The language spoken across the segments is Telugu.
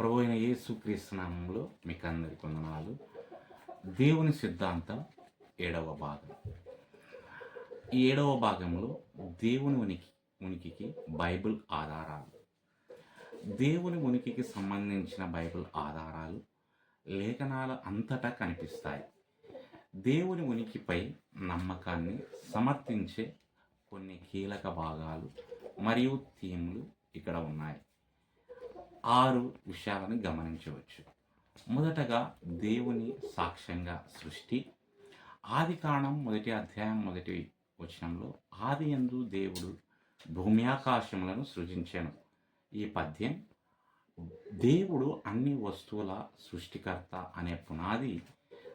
ప్రభు అయిన యేసుక్రీస్తునామంలో మీకు అందరికి వందనాలు దేవుని సిద్ధాంతం ఏడవ భాగం. ఈ ఏడవ భాగంలో దేవుని ఉనికి ఉనికికి బైబిల్ ఆధారాలు. దేవుని ఉనికికి సంబంధించిన బైబిల్ ఆధారాలు లేఖనాల అంతటా కనిపిస్తాయి. దేవుని ఉనికిపై నమ్మకాన్ని సమర్థించే కొన్ని కీలక భాగాలు మరియు థీమ్లు ఇక్కడ ఉన్నాయి. ఆరు విషయాలను గమనించవచ్చు. మొదటగా దేవుని సాక్ష్యంగా సృష్టి. ఆది కారణం మొదటి అధ్యాయం మొదటి వచనంలో ఆది ఎందు దేవుడు భూమి ఆకాశములను సృజించాను. ఈ పద్యం దేవుడు అన్ని వస్తువుల సృష్టికర్త అనే పునాది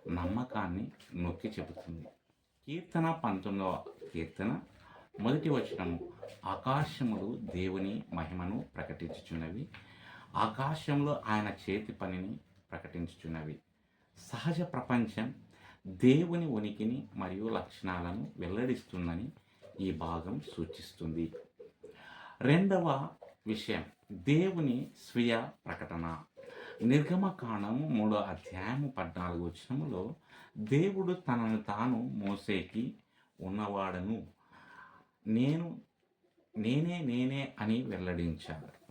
నమ్మకాన్ని నొక్కి చెబుతుంది. కీర్తన పంతొమ్మిదవ కీర్తన మొదటి వచనము ఆకాశములు దేవుని మహిమను ప్రకటించుచున్నవి ఆకాశంలో ఆయన చేతి పనిని ప్రకటించుచున్నవి. సహజ ప్రపంచం దేవుని ఉనికిని మరియు లక్షణాలను వెల్లడిస్తుందని ఈ భాగం సూచిస్తుంది. రెండవ విషయం దేవుని స్వీయ ప్రకటన. నిర్గమకాండము మూడో అధ్యాయము పద్నాలుగు వచనములో దేవుడు తనను తాను మోసేకి ఉన్నవాడను నేను నేనే నేనే అని వెల్లడించాడు.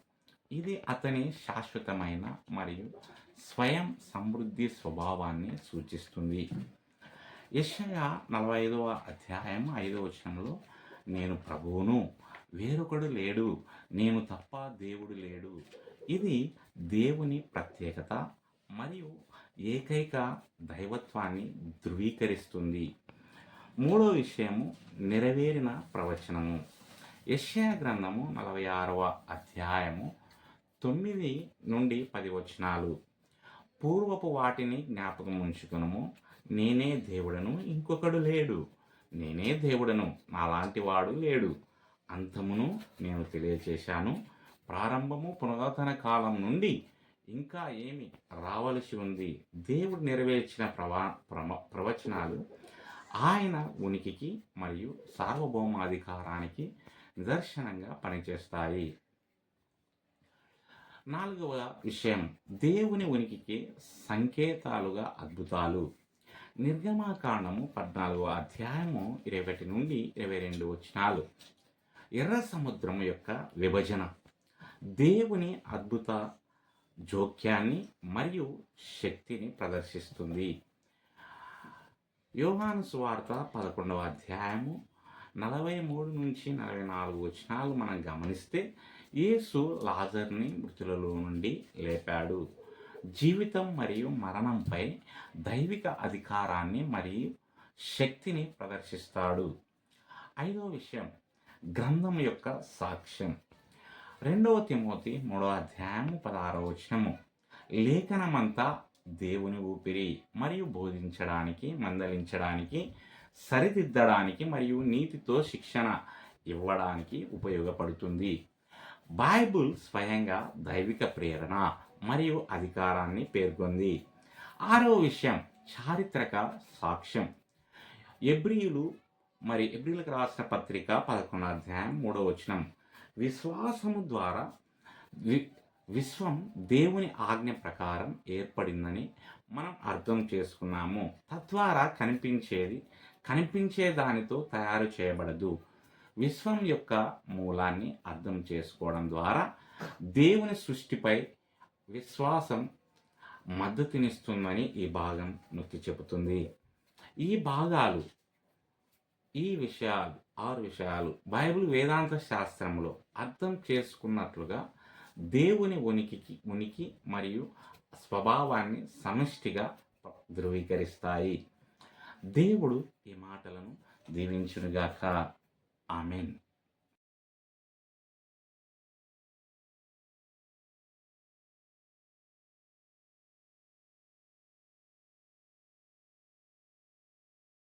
ఇది అతని శాశ్వతమైన మరియు స్వయం సమృద్ధి స్వభావాన్ని సూచిస్తుంది. యశయ నలభై ఐదవ అధ్యాయం ఐదవ వచనంలో నేను ప్రభువును వేరొకడు లేడు నేను తప్ప దేవుడు లేడు. ఇది దేవుని ప్రత్యేకత మరియు ఏకైక దైవత్వాన్ని ధృవీకరిస్తుంది. మూడో విషయము నెరవేరిన ప్రవచనము. యశ్యా గ్రంథము నలభై ఆరవ అధ్యాయము తొమ్మిది నుండి పది వచనాలు. పూర్వపు వాటిని జ్ఞాపకం ఉంచుకునము. నేనే దేవుడను ఇంకొకడు లేడు. నేనే దేవుడను నాలాంటి వాడు లేడు. అంతమును నేను తెలియచేశాను. ప్రారంభము పునరుద్ధరణ కాలం నుండి ఇంకా ఏమి రావలసి ఉంది? దేవుడు నెరవేర్చిన ప్రవా ప్రమ ప్రవచనాలు ఆయన ఉనికికి మరియు సార్వభౌమాధికారానికి నిదర్శనంగా పనిచేస్తాయి. నాలుగవ విషయం. దేవుని ఉనికికి సంకేతాలుగా అద్భుతాలు. నిర్గమాకాండము పద్నాలుగవ అధ్యాయము ఇరవై ఒకటి నుండి ఇరవై రెండు వచనాలు. ఎర్ర సముద్రం యొక్క విభజన. దేవుని అద్భుత జోక్యాన్ని మరియు శక్తిని ప్రదర్శిస్తుంది. యోహాను సువార్త పదకొండవ అధ్యాయము నలభై మూడు నుంచి నలభై నాలుగు వచనాలు మనం గమనిస్తే యేసు లాజర్ని మృతులలో నుండి లేపాడు. జీవితం మరియు మరణంపై దైవిక అధికారాన్ని మరియు శక్తిని ప్రదర్శిస్తాడు. ఐదో విషయం గ్రంథం యొక్క సాక్ష్యం. రెండవ తిమోతి మూడవ అధ్యాయము పదహారవ వచనము. లేఖనమంతా దేవుని ఊపిరి మరియు బోధించడానికి మందలించడానికి సరిదిద్దడానికి మరియు నీతితో శిక్షణ ఇవ్వడానికి ఉపయోగపడుతుంది. బైబుల్ స్వయంగా దైవిక ప్రేరణ మరియు అధికారాన్ని పేర్కొంది. ఆరో విషయం చారిత్రక సాక్ష్యం. ఎబ్రియులు మరి ఎబ్రిలకు రాసిన పత్రిక పదకొండు అధ్యాయం మూడో వచనం. విశ్వాసము ద్వారా వి విశ్వం దేవుని ఆజ్ఞ ప్రకారం ఏర్పడిందని మనం అర్థం చేసుకున్నాము. తద్వారా కనిపించేది కనిపించే దానితో తయారు చేయబడదు. విశ్వం యొక్క మూలాన్ని అర్థం చేసుకోవడం ద్వారా దేవుని సృష్టిపై విశ్వాసం మద్దతునిస్తుందని ఈ భాగం నొక్కి చెబుతుంది. ఈ భాగాలు ఈ విషయాలు ఆరు విషయాలు బైబిల్ వేదాంత శాస్త్రంలో అర్థం చేసుకున్నట్లుగా దేవుని ఉనికికి ఉనికి మరియు స్వభావాన్ని సమిష్టిగా ధృవీకరిస్తాయి. దేవుడు ఈ మాటలను దీవించునుగాక. ఆమెన్.